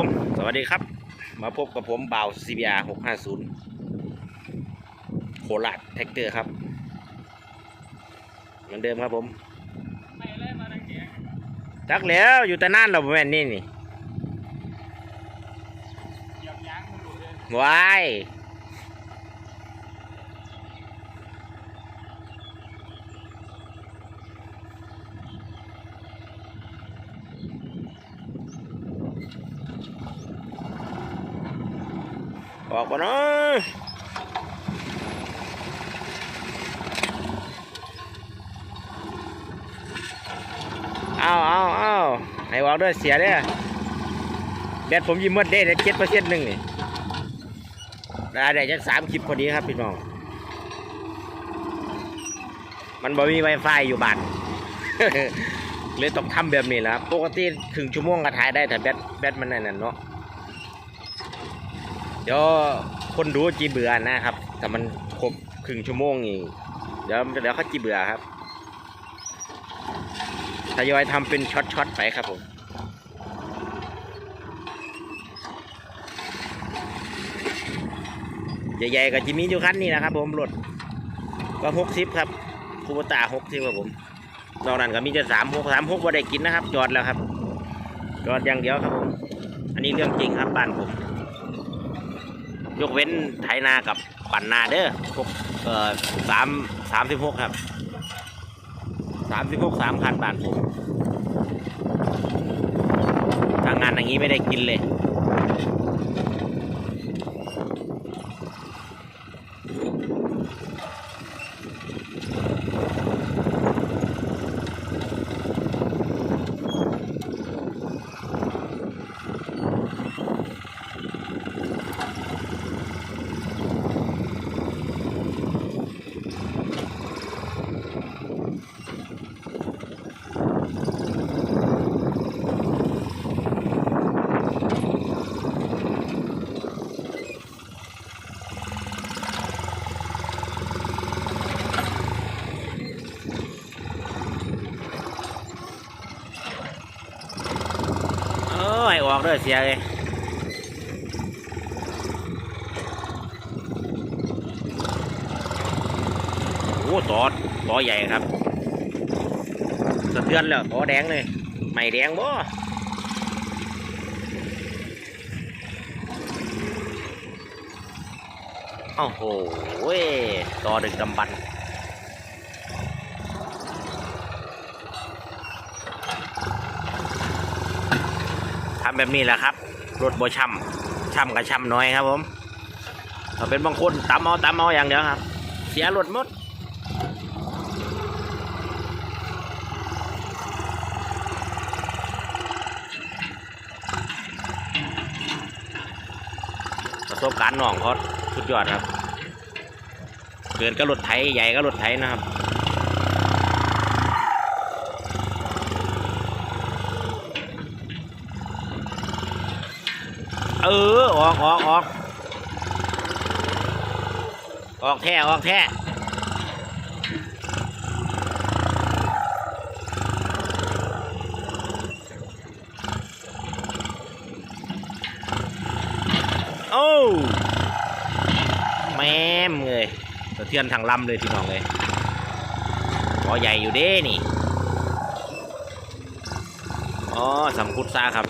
สวัสดีครับ มาพบกับผมบ่าว CBR 650 โคราชแท็กเตอร์ครับ เหมือนเดิมครับผมไม่เลยมาดังเสียงจักแล้วอยู่แต่นั่นเราแม่นนี่นี่เหยียบยางมันหลุดเลยวายออกมาเนาะเอาเอาเอา ให้วางด้วยเสียเด้อแบตผมยิ้มหมดเด้เจ็ดเปอร์เซ็นต์หนึ่งนี่ได้ได้จักสามคลิปพอดีครับพี่น้อง มันบ่มีไวไฟอยู่บ้านเลยต้องทำแบบนี้และครับปกติครึ่งชั่วโมงก็ถ่ายได้แต่แบตแบตมันนั่นน่ะเนาะเดี๋ยวคนดูจีเบื่อนะครับ แต่มันครบครึ่งชั่วโมงนี่เดี๋ยวเดี๋ยวเขาจีเบื่อครับ ยอยทำเป็นช็อตๆไปครับผมใหญ่ๆกับจิมีอยู่คันนี้นะครับผมรถก็หกสิบครับคูโบตาหกสิบครับผมนอกนั้นก็มีแต่สามหกสามหกว่าได้กินนะครับ จอดแล้วครับ จอดอย่างเดียวครับผมอันนี้เรื่องจริงครับบ้านผม ยกเว้นไถนากับปั่นนาเด้อพวกเอ่อสามสามสิบหกครับ สามสิบหกสามพันบาทผมทางงานอย่างนี้ไม่ได้กินเลย เออกเด้อเสียเลยโอ้ตอดตอใหญ่ครับสะเทือนแล้วตอแดงเลยไม่แดงบ่โอ้โหตอดึกดำบรรพ์ ทำแบบนี้แหละครับ รถโบช่ำช่ำกับช่ำน้อยครับผมถ้าเป็นบางคนตำเอาตำเอาอย่างเดียวครับ เสียรถหมดประสบการณ์น้องเขาสุดยอดครับ เกินก็รถไถใหญ่ก็รถไถนะครับ เออ ออกออกออกออกแท้ออกแท้โอ้แม่มเลยสะเทือนทางลำเลยพี่น้องเลยพอใหญ่อยู่เด้นี่ อ๋อสำคุดซาครับ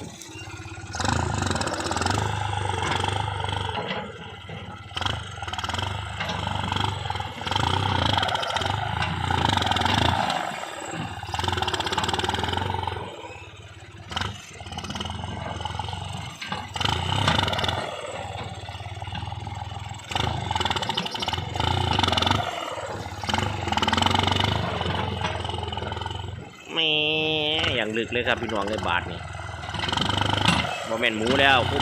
แหม่อย่างลึก เลยครับพี่น้องเลยบาทนี่โมเมนหมูแล้วค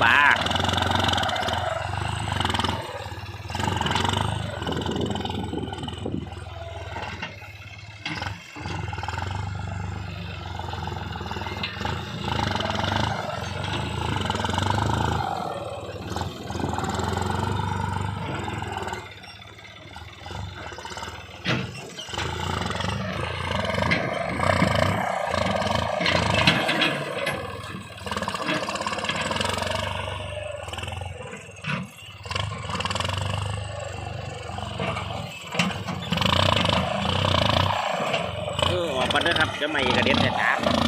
ก่อนเด้อครับจะไม่กระเด็นแต่ตา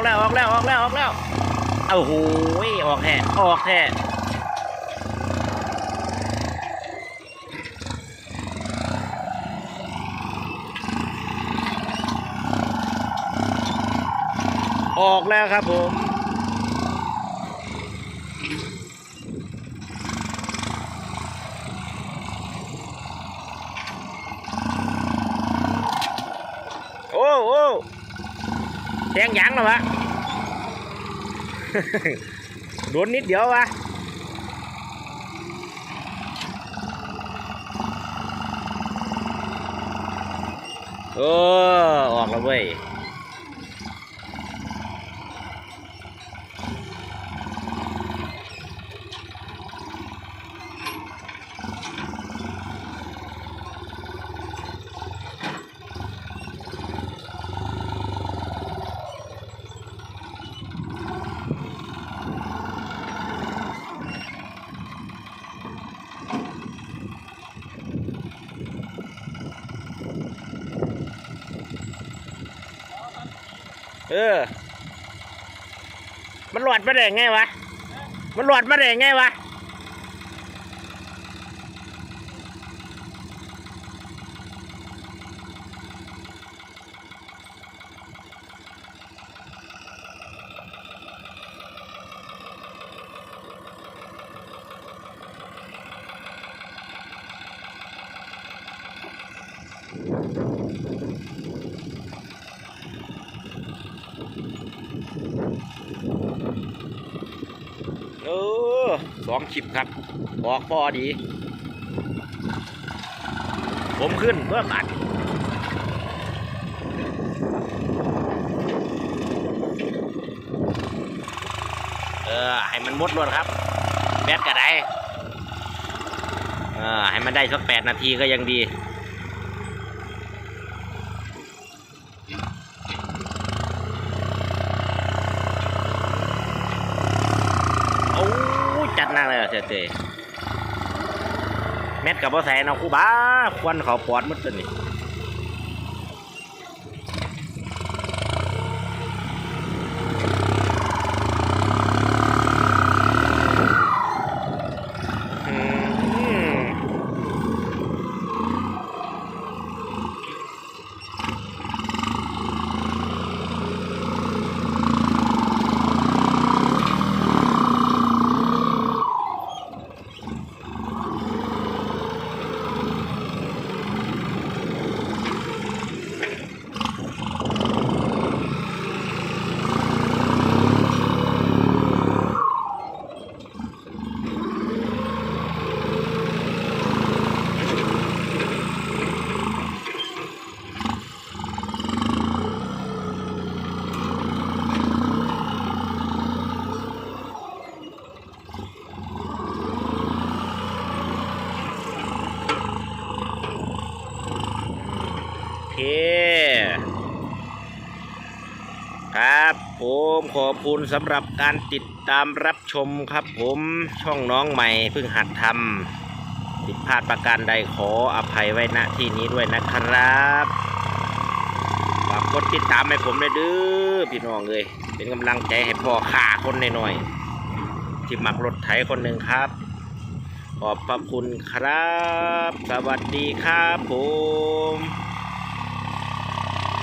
อออกแล้วออกแล้วออกแล้วออกแล้วโอ้โหออกแท้ออกแท้ออกแล้วครับผม โอ้โอ้ แทงยางแล้ววะโดนนิดเดียววะโอ้ออกแล้วเว้ย เออ มันหลอดมาได้ไงวะ มันหลอดมาได้ไงวะเอ อสองคลิปครับบอกพอดี ผมขึ้นเพื่อตัดเออให้มันมดลวนครับแบตกระไดเออให้มันได้สักแปดนาทีก็ยังดี โอ้ยจัดหนัก เลยเจ๊เจเม็ดกับพ่อแสนเอาคู่บ้าควันเขาปอดมุดตัวนี่ คครับผมขอบคุณสำหรับการติดตามรับชมครับผมช่องน้องใหม่เพิ่งหัดทำผิดพลาดประการใดขออภัยไว้ณที่นี้ด้วยนะครับฝากกดติดตามให้ผมด้วยเด้อพี่น้องเลยเป็นกำลังใจให้พ่อข่าคนหน่อยๆที่หมักรถไถคนหนึ่งครับ ขอบพระคุณครับ สวัสดีครับผม